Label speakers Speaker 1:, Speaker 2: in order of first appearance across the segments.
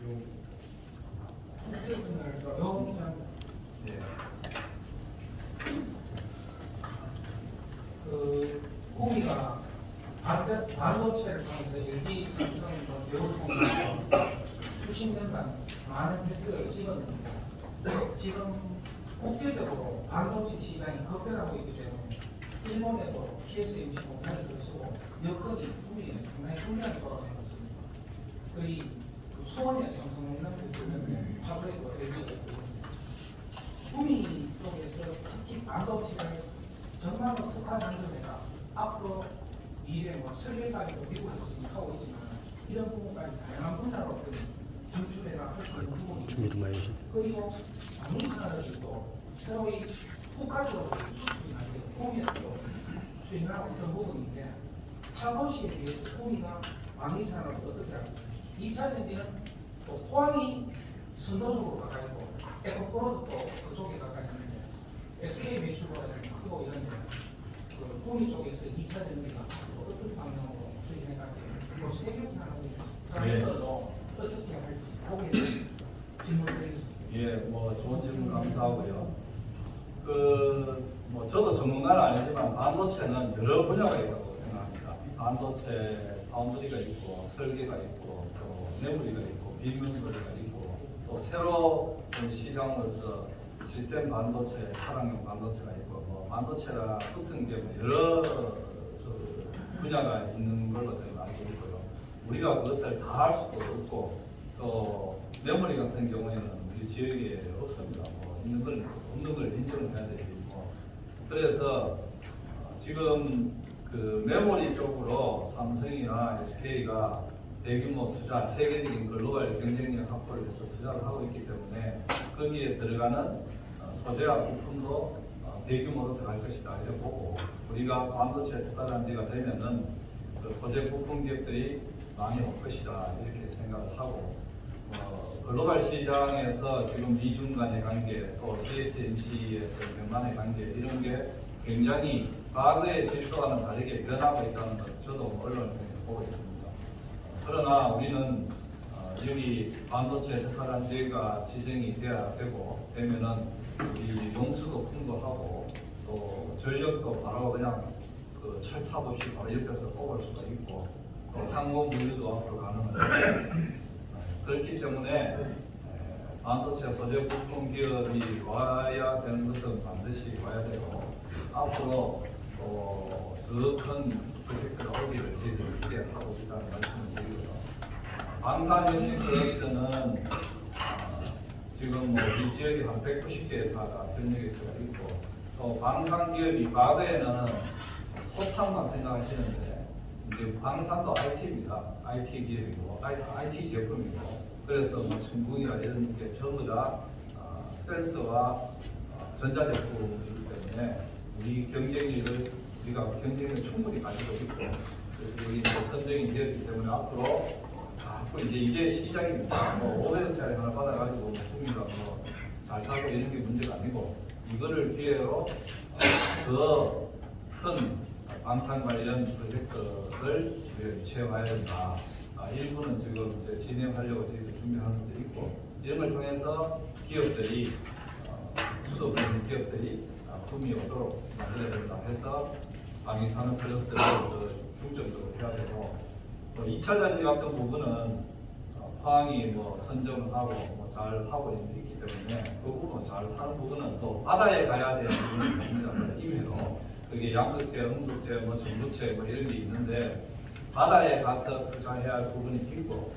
Speaker 1: 그 구미가 반도, 반도체를 통해서 LG, 삼성, 뭐 대우통해서 수십 년간 많은 혜택을 입었는데 지금 국제적으로 반도체 시장이 급변하고 있기 때문에 일본에도 TSMC 공장을 들어서고 여건이 구미에 상당히 불리하게 돌아가고 있습니다. 거의 그 수원에 삼성 있는 있는데 파브레도 LG가 있고 구미 쪽에서 특히 반도체를 정말로 특화한 점에가 앞으로 미래 뭐 설계까지도 미국에서 하고 있지만 이런 부분까지 다양한 분야로 어떤 진출해가 할수 있는 부분이 그리고 방위산업도 새로이 국가적으로 수출이 안 되고 구미에서도 추진하고 있던 부분인데 타도시에 비해서 구미가 방위산업을 어떻게 하고 있어요? 2차 전지는 또 포항이 선도적으로 가까이 있고 에코프로도 그쪽에 가까이 있는데 SK 매출보다 크고 이런데 그 구미 쪽에서 2차 전지가 앞으로 어떤 방향으로 추진해 갈지 세계 산업이 산업도 어떻게 할지 대한 질문을 드리겠습니다.
Speaker 2: 예, 뭐 좋은 질문 감사하고요. 그, 뭐 저도 전문가는 아니지만 반도체는 여러 분야가 있다고 생각합니다. 반도체 파운드리가 있고, 설계가 있고, 또 메모리가 있고, 비밀소리가 있고, 또 새로 온 시장으로서 시스템 반도체, 차량용 반도체가 있고, 뭐 반도체가 붙은 게 여러 그 분야가 있는 걸로 저는 알고 있고요. 우리가 그것을 다 할 수도 없고, 또 메모리 같은 경우에는 우리 지역에 없습니다. 뭐 있는 걸 없는 걸 인정을 해야 되지. 뭐 그래서 어, 지금 그 메모리 쪽으로 삼성이나 SK가 대규모 투자, 세계적인 글로벌 경쟁력 확보를 위해서 투자를 하고 있기 때문에 거기에 들어가는 어, 소재와 부품도 어, 대규모로 들어갈 것이다. 이렇게 보고 우리가 반도체 투자 단지가 되면은 그 소재 부품 기업들이 많이 올 것이다. 이렇게 생각을 하고 어, 글로벌 시장에서 지금 미중 간의 관계 또 TSMC의 경만의 관계 이런 게 굉장히 과거의 질서와는 다르게 변하고 있다는 걸 저도 언론을 통해서 보고 있습니다. 어, 그러나 우리는 어, 여기 반도체 특화단 지가 지정이 돼야 되고 되면은 이 용수도 풍부하고 또 전력도 바로 그냥 그 철탑 없이 바로 옆에서 뽑을 수가 있고 또 항공 물류도 앞으로 가능하고 그렇기 때문에 에, 반도체 소재 부품 기업이 와야 되는 것은 반드시 와야 되고 앞으로 어, 더큰 프로젝트가 오기를 저희들이 기대하고 있다는 말씀을 드리고요. 방산혁신 클러스터는 어, 지금 뭐이 지역에 한 190개 회사가 병력에 들어가 있고 또 방산 기업이 과거에는 호탕만 생각하시는데 이제 방산도 IT입니다. IT 기업이고 IT 제품이고 그래서 뭐 천궁이나 이런 게 전부 다 어, 센서와 어, 전자제품이기 때문에 우리 경쟁력을 우리가 경쟁력을 충분히 가지고 있고 그래서 이제 선정이 되었기 때문에 앞으로 자꾸 이제 이게 시장입니다. 뭐 500원짜리 하나 받아가지고 국민가 뭐잘 살고 이런 게 문제가 아니고 이거를 기회로 더 큰 방산 관련 프로젝트를 채용해야 된다. 아, 일부는 지금 이제 진행하려고 저희도 준비하는 것도 있고 이런 걸 통해서 기업들이 어, 수도 있는 기업들이 아, 품이 오도록 만들어야 된다 해서 방위산업 클러스터를 더 중점적으로 해야 되고 또 2차 단지 같은 부분은 어, 포항이 뭐 선정을 하고 뭐 잘 하고 있기 때문에 그 부분 잘 하는 부분은 또 바다에 가야 되는 부분이 있습니다. 임해로 그게 양극재, 음극재, 뭐 전구체 뭐 이런 게 있는데 바다에 가서 투자해야 할 부분이 있고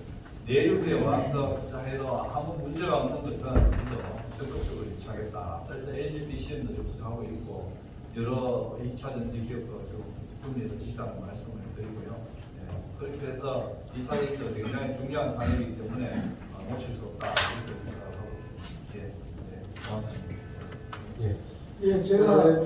Speaker 2: 내륙에 와서 투자해도 아무 문제가 없는 것은 좀더 적극적으로 유치하겠다. 그래서 LGBCM도 좀 투자하고 있고 여러 2차 전지 기업도 좀 분리를 있다는 말씀을 드리고요. 예, 그렇게 해서 이 산업도 굉장히 중요한 산업이기 때문에 어, 놓칠 수 없다 이렇게 생각을 하고 있습니다. 예, 예, 고맙습니다.
Speaker 3: 예.
Speaker 4: 예, 제가